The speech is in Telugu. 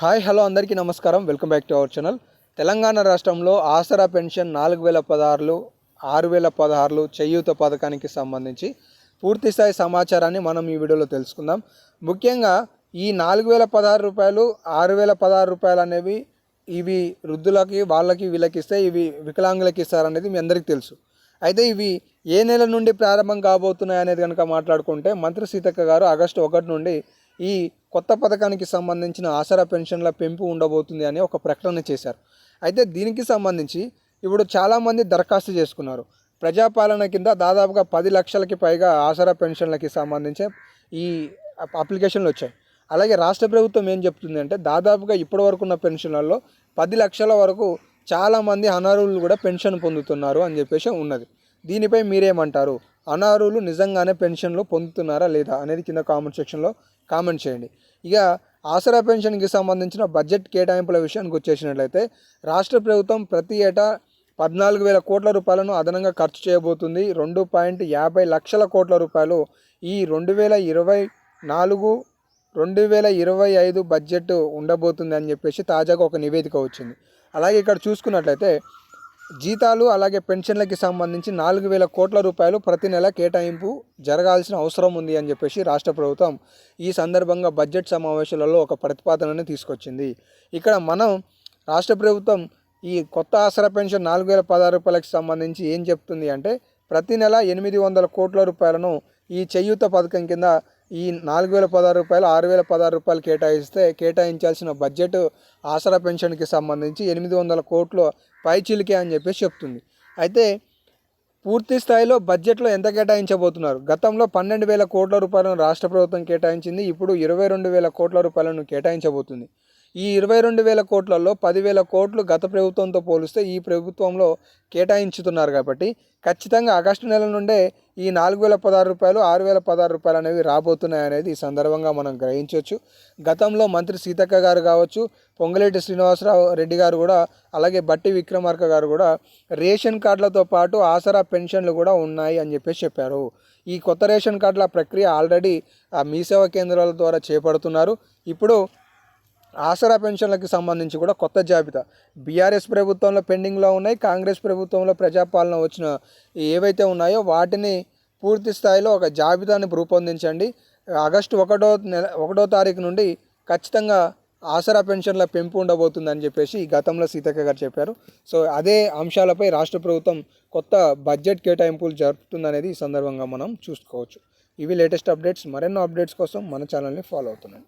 హాయ్ హలో అందరికీ నమస్కారం. Welcome back to our channel. Telangana రాష్ట్రంలో ఆసరా పెన్షన్ నాలుగు వేల పదహారులు ఆరు వేల పదహారులు చేయూత పథకానికి సంబంధించి పూర్తి స్థాయి సమాచారాన్ని మనం ఈ వీడియోలో తెలుసుకుందాం. ముఖ్యంగా ఈ నాలుగు వేల పదహారు రూపాయలు ఆరు వేల పదహారు రూపాయలు అనేవి ఇవి వృద్ధులకి వాళ్ళకి వీళ్ళకి ఇస్తే ఇవి వికలాంగులకి ఇస్తారనేది మీ అందరికీ తెలుసు. అయితే ఇవి ఏ నెల నుండి ప్రారంభం కాబోతున్నాయి అనేది కనుక మాట్లాడుకుంటే మంత్రి సీతక్క గారు ఆగస్టు ఒకటి నుండి ఈ కొత్త పథకానికి సంబంధించిన ఆసరా పెన్షన్ల పెంపు ఉండబోతుంది అని ఒక ప్రకటన చేశారు. అయితే దీనికి సంబంధించి ఇప్పుడు చాలామంది దరఖాస్తు చేసుకున్నారు. ప్రజాపాలన కింద దాదాపుగా పది లక్షలకి పైగా ఆసరా పెన్షన్లకి సంబంధించి ఈ అప్లికేషన్లు వచ్చాయి. అలాగే రాష్ట్ర ప్రభుత్వం ఏం చెప్తుంది అంటే దాదాపుగా ఇప్పటి వరకు ఉన్న పెన్షన్లలో పది లక్షల వరకు చాలామంది అనర్హులు కూడా పెన్షన్ పొందుతున్నారు అని చెప్పేసి ఉన్నది. దీనిపై మీరేమంటారు? అనారులు నిజంగానే పెన్షన్లు పొందుతున్నారా లేదా అనేది కింద కామెంట్ సెక్షన్లో కామెంట్ చేయండి. ఇక ఆసరా పెన్షన్కి సంబంధించిన బడ్జెట్ కేటాయింపుల విషయానికి వచ్చేసినట్లయితే రాష్ట్ర ప్రభుత్వం ప్రతి ఏటా పద్నాలుగు వేల కోట్ల రూపాయలను అదనంగా ఖర్చు చేయబోతుంది. రెండు పాయింట్ యాభై లక్షల కోట్ల రూపాయలు ఈ రెండు వేల ఇరవై నాలుగు రెండు వేల ఇరవై ఐదు బడ్జెట్ ఉండబోతుంది అని చెప్పేసి తాజాగా ఒక నివేదిక వచ్చింది. అలాగే ఇక్కడ చూసుకున్నట్లయితే జీతాలు అలాగే పెన్షన్లకి సంబంధించి నాలుగు వేల కోట్ల రూపాయలు ప్రతి నెల కేటాయింపు జరగాల్సిన అవసరం ఉంది అని చెప్పేసి రాష్ట్ర ప్రభుత్వం ఈ సందర్భంగా బడ్జెట్ సమావేశాలలో ఒక ప్రతిపాదనని తీసుకొచ్చింది. ఇక్కడ మనం రాష్ట్ర ప్రభుత్వం ఈ కొత్త ఆసరా పెన్షన్ నాలుగు వేల పదహారు రూపాయలకు సంబంధించి ఏం చెప్తుంది అంటే ప్రతి నెల ఎనిమిది వందల కోట్ల రూపాయలను ఈ చేయూత పథకం కింద ఈ నాలుగు వేల పదహారు రూపాయలు ఆరు వేల పదహారు రూపాయలు కేటాయిస్తే కేటాయించాల్సిన బడ్జెట్ ఆసరా పెన్షన్కి సంబంధించి ఎనిమిది వందల కోట్లు పైచిలికే అని చెప్పేసి చెప్తుంది. అయితే పూర్తి స్థాయిలో బడ్జెట్లో ఎంత కేటాయించబోతున్నారు? గతంలో పన్నెండు వేల కోట్ల రూపాయలను రాష్ట్ర ప్రభుత్వం కేటాయించింది ఇప్పుడు ఇరవై రెండు వేల కోట్ల రూపాయలను కేటాయించబోతుంది. ఈ ఇరవై రెండు వేల కోట్లలో పదివేల కోట్లు గత ప్రభుత్వంతో పోలిస్తే ఈ ప్రభుత్వంలో కేటాయించుతున్నారు కాబట్టి ఖచ్చితంగా ఆగస్టు నెల నుండే ఈ నాలుగు వేల పదహారు రూపాయలు ఆరు వేల పదహారు రూపాయలు అనేవి రాబోతున్నాయి అనేది ఈ సందర్భంగా మనం గ్రహించవచ్చు. గతంలో మంత్రి సీతక్క గారు కావచ్చు పొంగులేటి శ్రీనివాసరావు రెడ్డి గారు కూడా అలాగే బట్టి విక్రమార్క గారు కూడా రేషన్ కార్డులతో పాటు ఆసరా పెన్షన్లు కూడా ఉన్నాయి అని చెప్పేసి చెప్పారు. ఈ కొత్త రేషన్ కార్డుల ప్రక్రియ ఆల్రెడీ మీ సేవా కేంద్రాల ద్వారా చేపడుతున్నారు. ఇప్పుడు ఆసరా పెన్షన్లకు సంబంధించి కూడా కొత్త జాబితా. బీఆర్ఎస్ ప్రభుత్వంలో పెండింగ్లో ఉన్నాయి. కాంగ్రెస్ ప్రభుత్వంలో ప్రజాపాలన వచ్చిన ఏవైతే ఉన్నాయో వాటిని పూర్తి స్థాయిలో ఒక జాబితాను రూపొందించండి. ఆగస్టు ఒకటో నెల ఒకటో తారీఖు నుండి ఖచ్చితంగా ఆసరా పెన్షన్ల పెంపు ఉండబోతుందని చెప్పేసి గతంలో సీతక్క గారు చెప్పారు. సో అదే అంశాలపై రాష్ట్ర ప్రభుత్వం కొత్త బడ్జెట్ కేటాయింపులు జరుపుతుందనేది ఈ సందర్భంగా మనం చూసుకోవచ్చు. ఇవి లేటెస్ట్ అప్డేట్స్. మరెన్నో అప్డేట్స్ కోసం మన ఛానల్ని ఫాలో అవుతున్నాయి